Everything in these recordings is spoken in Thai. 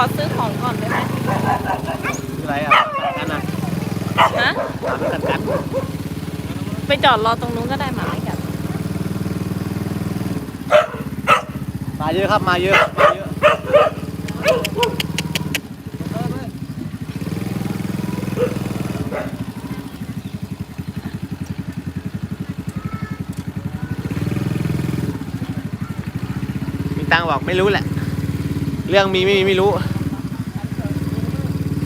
อซื้อของก่อนได้ไหมอะไรอะกันนะฮะถามกันกันไปจอดรอตรงนู้นก็ได้หมาไม่กัดมาเยอะครับมาเยอะมาเยอะมีตังค์บอกไม่รู้แหละ เรื่องมีไม่มีไม่รู้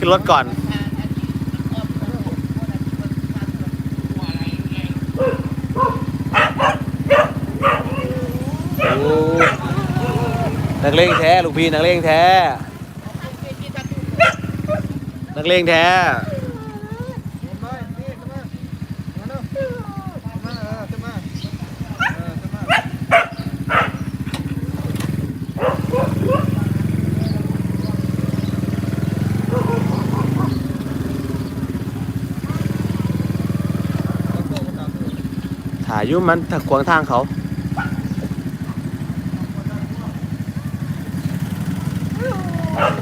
ขึ้นรถก่อนโอ้นักเลงแท้ ลูกพี่ นักเลงแท้ นักเลงแท้ ถ่ายยุ่มันถักขวางทางเขา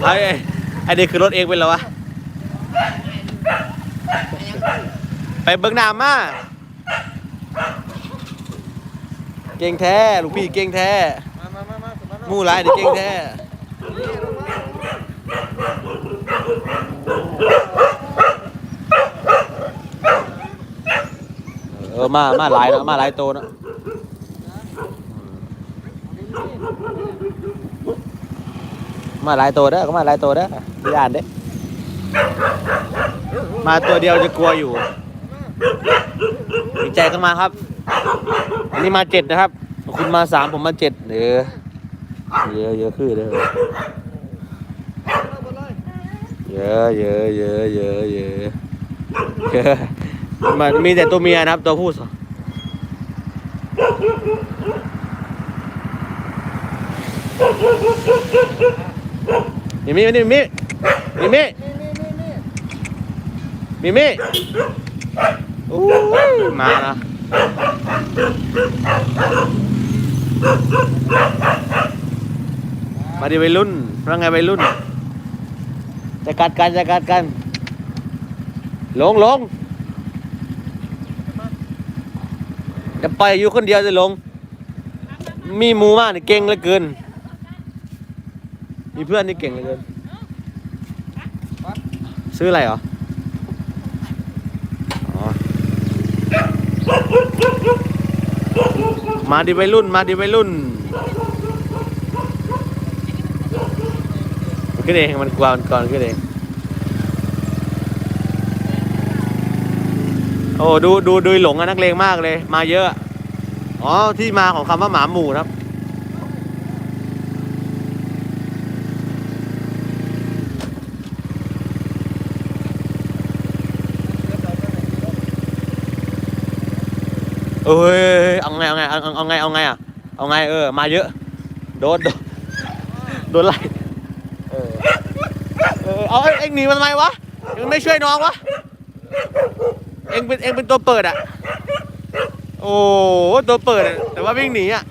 ไอ้ไอ้เด็กคือรถเองเป็นหรอวะ ไปเบิ้งน้ามา เก่งแท้ลูกพี่เก่งแท้มู่หลายเด็กเก่งแท้ ออมามาหลายนะมาหลายโตวนะมาหลายตัวเด้อก็มาหลายตัวเด้อไม่ย่านเด้มาตัวเดียวจะกลัวอยู่ดีใจกันมาครับ อันนี้มาเจ็ดนะครับ คุณมาสามผมมาเจ็ดเออเยอะเยอะขึ้นเลยเยอะเยอะเยอะเยอะเยอะ มันมีแต่ตัวเมียนะครับ ตัวผู้สองมีมีมีมีมีมีมีมีโอ้มาแล้วมาดิวัยรุ่นว่าไงวัยรุ่นจะกัดกันจะกัดกันลงลง จะปล่อยอยู่คนเดียวจะลง มีหมูมากนี่เก่งเหลือเกิน มีเพื่อนที่เก่งเหลือเกิน ซื้ออะไรเหรอมาดิวัยรุ่น มาดิวัยรุ่นมันขึ้นเองมันกลัวมันก่อนขึ้นเอง อ้ดูดูดูหลงอะนักเลงมากเลย มาเยอะอ๋อที่มาของคำว่าหมาหมู่ครับ เอ้ยเอาไงเอาไงเอาไงเอาไงอะเอาไงเออมาเยอะ โดนโดนไล่เออเออเอาเอ้หนีมันทำไมวะเอ็งไม่ช่วยน้องวะ เอ็งเป็นเอ็งเป็นตัวเปิดอะ โอ้ตัวเปิดอะแต่ว่าวิ่งหนีอะ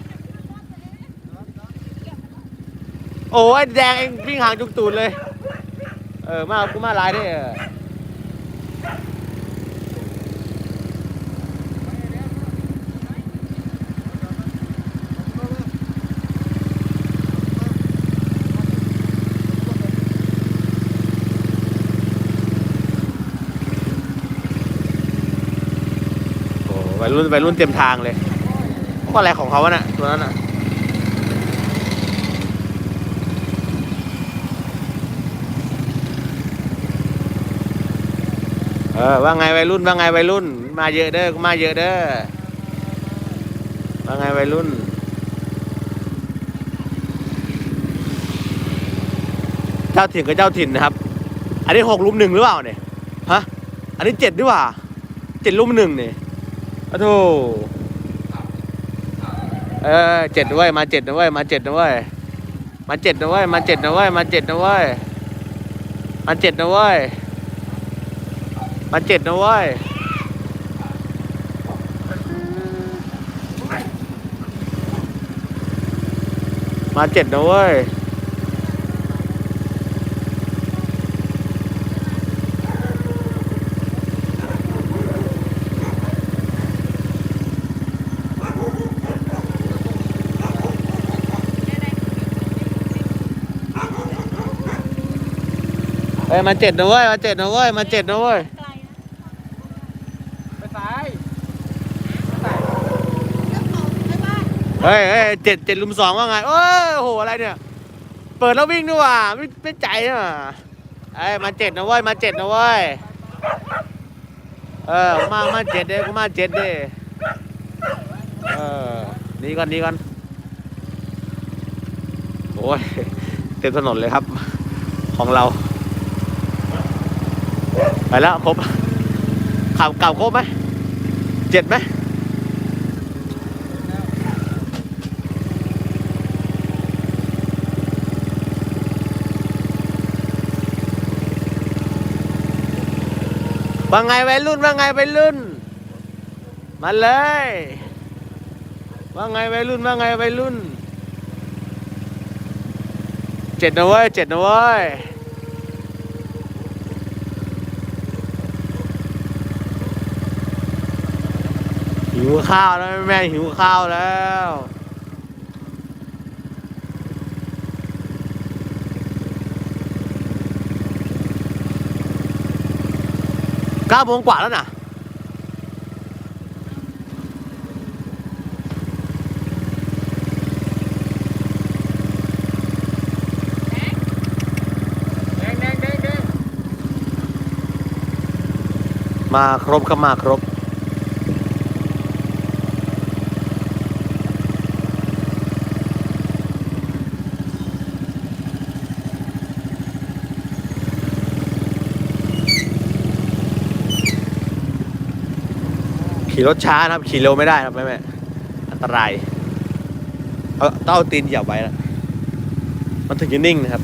โอ้ยแดงเอ็งวิ่งห่างจุกตูดเลย เออ มากูมาลายได้เออ วัยรุ่นวัยรุ่นเต็มทางเลยว่าอะไรของเขาวะน่ะตัวนั้นน่ะเออว่าไงวัยรุ่นว่าไงวัยรุ่น มาเยอะเด้อมาเยอะเด้อว่าไงวัยรุ่นเจ้าถิ่นกับเจ้าถิ่นนะครับ อันนี้หกลุมหนึ่งหรือเปล่าเนี่ยฮะ อันนี้เจ็ดดีกว่าเจ็ดลุมหนึ่งเนี่ย อ้โธ่เออเจ็ดด้วยมาเจ็ดด้วยมาเจ็ดด้วยมาเจ็ดด้วยมาเจ็ดด้วยมาเจ็ดด้วยมาเจ็ดด้วยมาเจ็ดด้วยมาเจ็ดด้วย เอ้ยมาเจ็ดนะเว้ยมาเจ็ดนะเว้ยมาเจ็ดนะเว้ยไปซ้ายเฮ้ยเฮ้ยเจ็ดเจ็ดลุมสองว่าไงโอ้ยโหอะไรเนี่ย เปิดแล้ววิ่งด้วยว่ะไม่ไม่ใจอะเอ้ยมาเจ็ดนะเว้ยมาเจ็ดนะเว้ยเออมามาเจ็ดเด้กูมาเจ็ดเด้เออหนี่ก่อนหนี่ก่อนโอ้ยเต็มถนนเลยครับ ของเรา ไปแล้วครบข่าวเก่าครบไหมเจ็ดไหมว่าไงวัยรุ่นว่าไงวัยรุ่น มาเลย ว่าไงวัยรุ่นว่าไงวัยรุ่นเจ็ดนะเว้ยเจ็ดนะเว้ย หิวข้าวแล้วแม่หิวข้าวแล้วเก้าโมงกว่าแล้วนะแดงแดงแดงแดงมาครบครับมาครบ ขี่รถช้านะครับ ขี่เร็วไม่ได้ครับแม่แม่อันตรายเอาต้าตีนเหยียบไว้นะมันถึงจะนิ่งนะครับ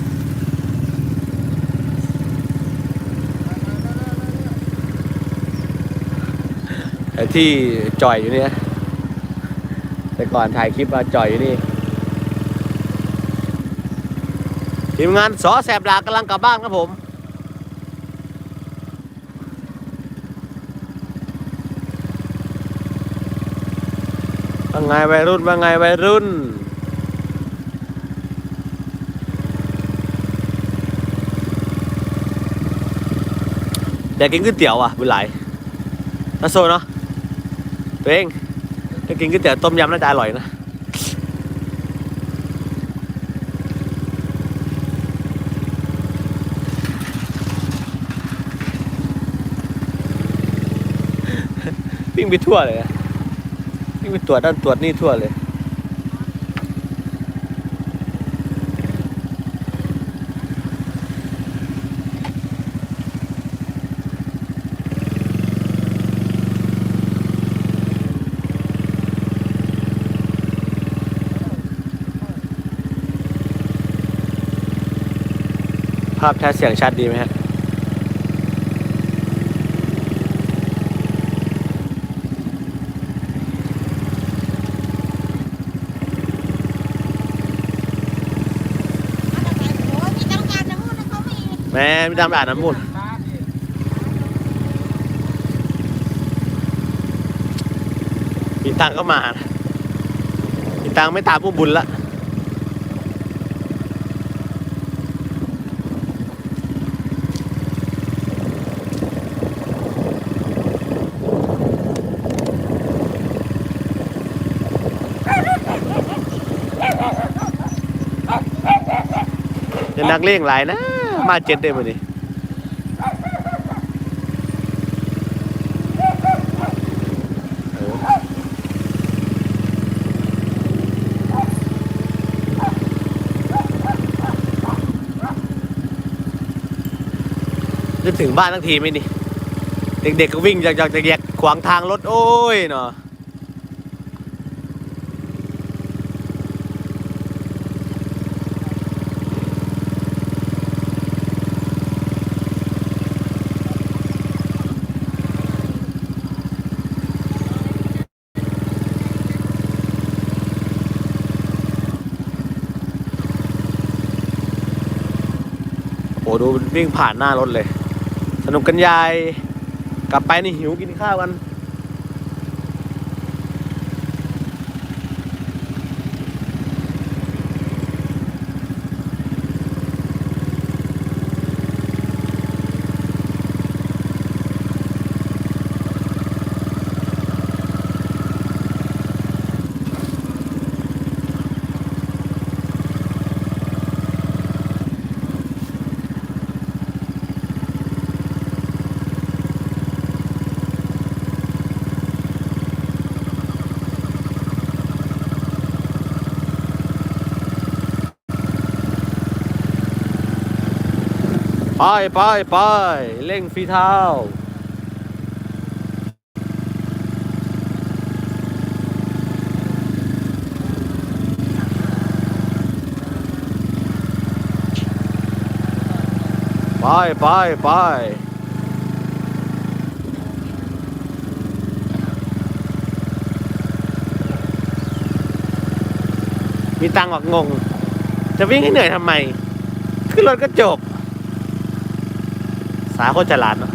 ไอ้ที่จ่อยอยู่เนี่ยแต่ก่อนถ่ายคลิปมาจ่อยอยู่นี่ทีมงานสอแสบดากำลังกลับบ้านครับผม ว่าไงวัยรุ่นว่าไงวัยรุ่น อยากกินก๋วยเตี๋ยวอะบุญไหลน่าโซเนาะตัวเองถ้ากินก๋วยเตี๋ยวต้มยำน่าจะอร่อยนะวิ่งไปทั่วเลยอะ วิ่ไปตรวจด้านตรวจนี่ทั่วเลย ภาพชัดเสียงชัดดีไหมฮะ ม่ไม่ตามอ่านน้ำมูลซ้ายดิมีตังก็มานะมีตังไม่ตามผู้บุญละจะนักเลี้ยงหลายนะ มาเจ็ดเด้มาดิจะถึงบ้านทั้งทีไหมนี่ เด็กๆก็วิ่งจากจากแยกขวางทางรถ โอ้ยเนาะ อ้ดูวิ่งผ่านหน้ารถเลย สนุกกันยาย กลับไปนี่หิวกินข้าวกัน ไปไปไปเร่งฝีเท้าไปไปไปมีตังค์หรอกงง จะวิ่งให้เหนื่อยทำไม ขึ้นรถก็จบ สาโคตรจะลาดเนอะ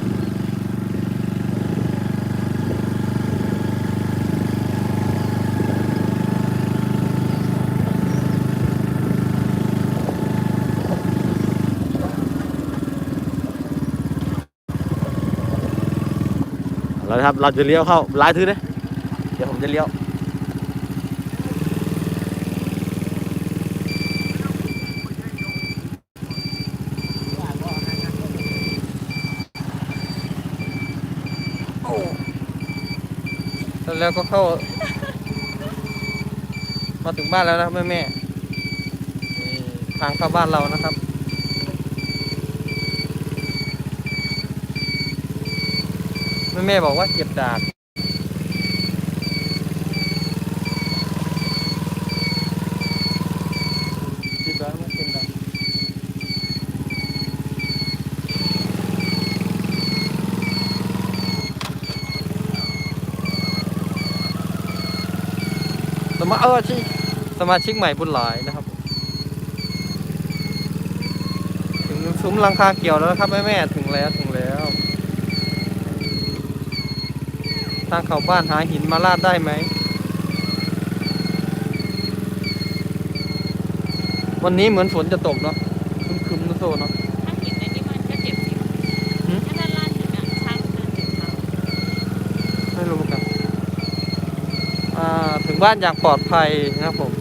เราครับเราจะเลี้ยวเข้าลายทื้อนะเดี๋ยวผมจะเลี้ยว แล้วก็เข้า มาถึงบ้านแล้วนะแม่แม่ทางเข้าบ้านเรานะครับแม่แม่บอกว่าเก็บดาบคิดว่าไม่เป็นไรส มาเออชิสมาชิกใหม่บุญหลายนะครับ ถึงซุ้มลังคาเกี่ยวแล้วครับแม่แม่ถึงแล้วถึงแล้วทางเข้าบ้านหาหินมาลาดได้ไหมวันนี้เหมือนฝนจะตกเนาะคึมๆนะโซเนาะ บ้านอย่างปลอดภัยนะครับผม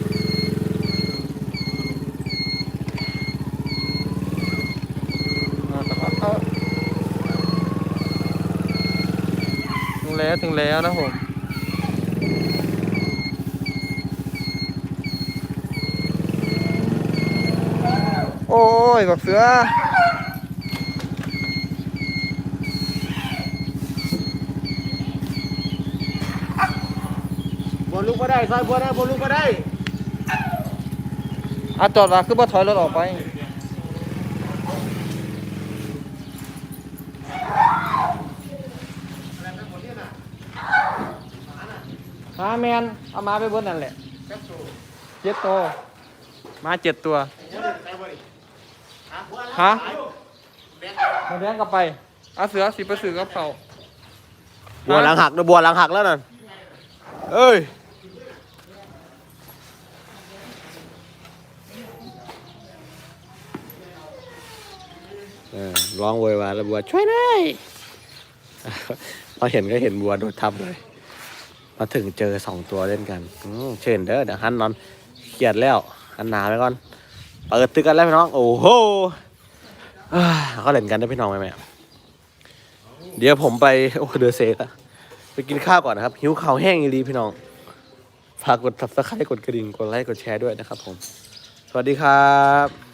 อ่าแต่ว่าเอาถึงแล้วถึงแล้วนะผมโอ้ยบักเสือ บนลู กก็ได้ซอยบัวได้บนลูกก็ได้อะจอดว่าคือบ่ถอยรถออกไปมาแมนเอามาไปเบนนั่นแหละเจ็ดตัวมาเจ็ดตัวฮะมาเลี้ยงกลับไปเอาเสือสิไปสื่อกับเขาบัวหลังหักนะบัวหลังหักแล้วนั่นเอ้ย เออ ร้องโวยวายแล้วบัวช่วยหน่อยพอเห็นก็เห็นบัวโดดทับเลยมาถึงเจอสองตัวเล่นกันอเชิญเด้อเดี๋ยวหันนอนเครียดแล้วหันหนาไปก่อนเปิดตึกกันแล้วพี่น้อง โอ้โหอ่าเขาเล่นกันได้พี่น้องไหมแม่เดี๋ยวผมไปโอ้เดือเซกอะไปกินข้าวก่อนนะครับ หิวข้าวแห้งอีรีพี่น้องฝากกด subscribe กดกระดิ่งกดไลค์กดแชร์ด้วยนะครับผม สวัสดีครับ